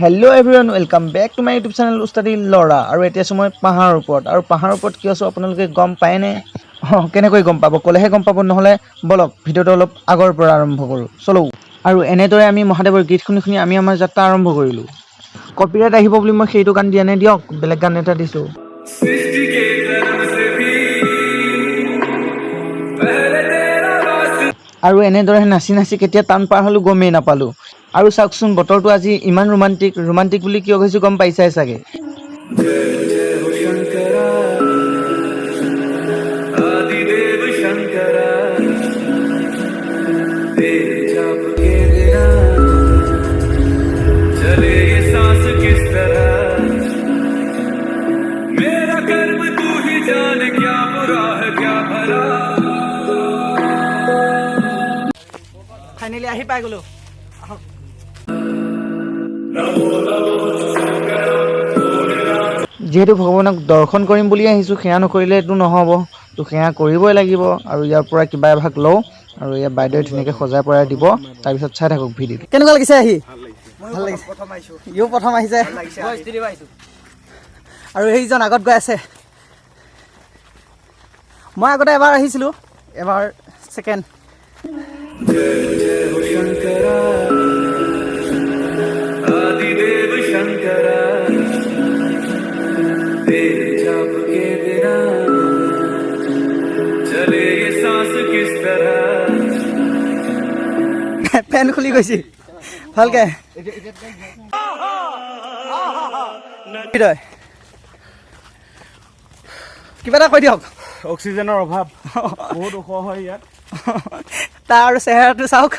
Hello' everyone welcome back to my YouTube channel উস্তাদি ল'ৰা আৰু এতিয়া আছোঁ মই পাহাৰৰ ওপৰত। আৰু পাহাৰৰ ওপৰত কিয় আছোঁ, আপোনালোকে গম পায়নে? অঁ, কেনেকৈ গম পাব? ক'লেহে গম পাব, নহ'লে বলক, ভিডিঅ'টো অলপ আগৰ পৰা আৰম্ভ কৰোঁ। চলো। আৰু এনেদৰে আমি মহাদেৱৰ গীত শুনি শুনি আমি আমাৰ যাত্ৰা আৰম্ভ কৰিলোঁ। কপিৰাইট আহিব বুলি মই সেইটো গান দিয়া নাই, দিয়ক। বেলেগ গান এটা দিছোঁ। আৰু এনেদৰে নাচি নাচি কেতিয়া টান পাৰ হ'লোঁ গমেই নাপালোঁ। আৰু চাওকচোন, বতৰটো আজি ইমান রোমান্টিক রোমান্টিক বুলি কিয় কৈছোঁ গম পাইছাই চাগে? ফাইনেলি আহি পাই গলো যিহেতু ভগৱানক দৰ্শন কৰিম বুলি আহিছোঁ সেয়া নকৰিলেতো নহ'ব। তো সেয়া কৰিবই লাগিব আৰু ইয়াৰ পৰা কিবা এভাগ লওঁ আৰু ইয়াৰ বাইদেৱে ধুনীয়াকৈ সজাই পৰাই দিব। তাৰপিছত চাই থাকক ভিডিঅ'টো কেনেকুৱা লাগিছে আহি? ভাল লাগিছে। ইও প্ৰথম আহিছে। আৰু এইজন আগত গৈ আছে। মই আগতে এবাৰ আহিছিলোঁ এবাৰ ছেকেণ্ড। ফেন খুলি গৈছে। ভালকে। কিবা এটা কৈ দিয়ক। অক্সিজেনৰ অভাৱ। বহুত ওখ হয় ইয়াত। তাৰ চেহেৰাটো চাওক।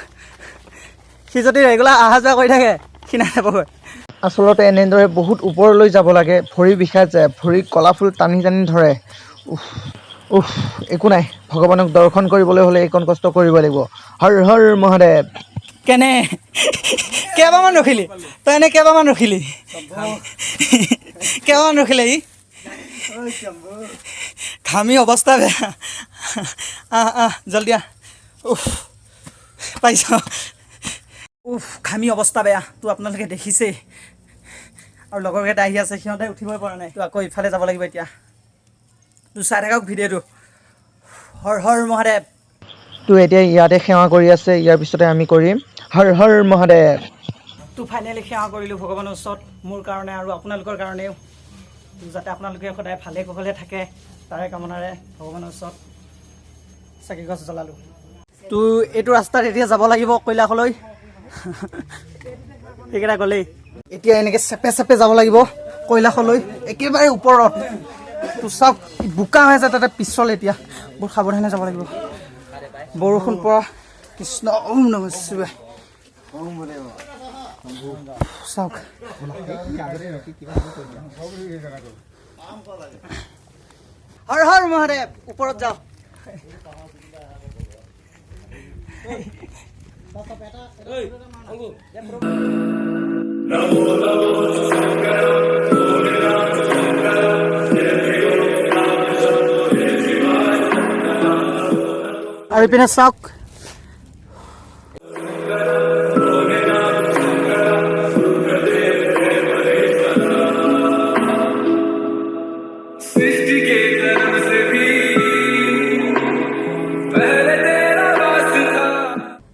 সি যদি ৰেগুলাৰ অহা যোৱা কৰি থাকে ক্ষীণাই যাবগৈ আচলতে এনেদৰে বহুত ওপৰলৈ যাব লাগে ভৰি বিষাই যায় ভৰি কলা ফুল টানি টানি ধৰে। উফ একো নাই। ভগৱানক দৰ্শন কৰিবলৈ হ'লে এইকণ কষ্ট কৰিব লাগিব। হৰ হৰ মহাদেৱ। কেনে? কেইবাৰমান ৰখিলি? তই এনে কেইবাৰমান ৰখিলি? কেইবাৰমান ৰখিলে? ই ঘামি অৱস্থা বেয়া। আহ আহ জলদি আহ। উফ পাইছ। উফ ঘামি অৱস্থা বেয়া। তো আপোনালোকে দেখিছেই। আৰু লগৰকেইটা আহি আছে সিহঁতে উঠিবই পৰা নাই। তো আকৌ ইফালে যাব লাগিব এতিয়া। তো চাই থাকক ভিডিঅ'টো। হৰ হৰ মহাদেৱ। তো এতিয়া ইয়াতে সেৱা কৰি আছে ইয়াৰ পিছতে আমি কৰিম। হৰ হৰ মহাদেৱ। তো ফাইনেলি সেৱা কৰিলোঁ ভগৱানৰ ওচৰত মোৰ কাৰণে আৰু আপোনালোকৰ কাৰণেও। যাতে আপোনালোকে সদায় ভালে কুশলে থাকে তাৰে কামনাৰে ভগৱানৰ ওচৰত চাকি গছ জ্বলালোঁ। তো এইটো ৰাস্তাত এতিয়া যাব লাগিব কৈলাশলৈ সেইকেইটা গ'লেই। এতিয়া এনেকৈ চেপে চেপে যাব লাগিব কৈলাশলৈ একেবাৰে ওপৰত। চাওক বোকা হৈ আছে তাতে পিছল এতিয়া। বহুত সাৱধানে যাব লাগিব। বৰষুণ পৰা কৃষ্ণ, ওম নম শিৱায়। চাওক। হৰ হৰ, মহাদেৱ, ওপৰত যাওঁ। আৰু ইপিনে Aripin sok.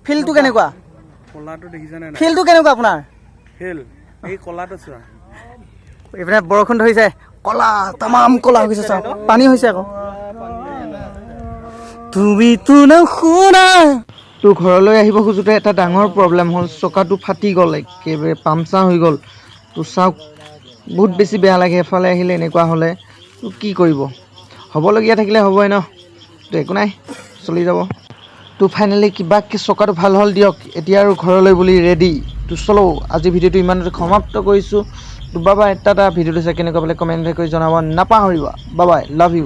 ফিলটো কেনেকুৱা? কলাটো দেখিছেনে ফিলটো কেনেকুৱা আপোনাৰ? ফিল এই কলাটো চোৱা। এইপিনে বৰষুণ ধৰিছে। কলা তামাম কলা হৈ গৈছে চাওক। পানী হৈছে আকৌ। তুমি তো শুনা। তোৰ ঘৰলৈ আহিব খোজোতে এটা ডাঙৰ প্ৰব্লেম হ'ল, চকাটো ফাটি গ'ল, একেবাৰে পামচাৰ হৈ গ'ল। তোৰ চাওক, বহুত বেছি বেয়া লাগে, এফালে আহিলে এনেকুৱা হ'লে। তোৰ কি কৰিব? হ'বলগীয়া থাকিলে হ'বই ন? তো একো নাই, চলি যাব। তো ফাইনেলি কিবা চকাটো ভালো হ'ল দিয়ক, এতিয়া আৰু ঘৰলৈ বুলি ৰেডি তো চলো, আজি ভিডিঅ'টো ইমানতে সমাপ্ত কৰিছোঁ। তো বাবাই এটা এটা ভিডিঅ'টো চাই কেনেকুৱা পালে কমেণ্ট কৰি জনাব। নাপাহৰিবা। বাবাই লাভ ইউ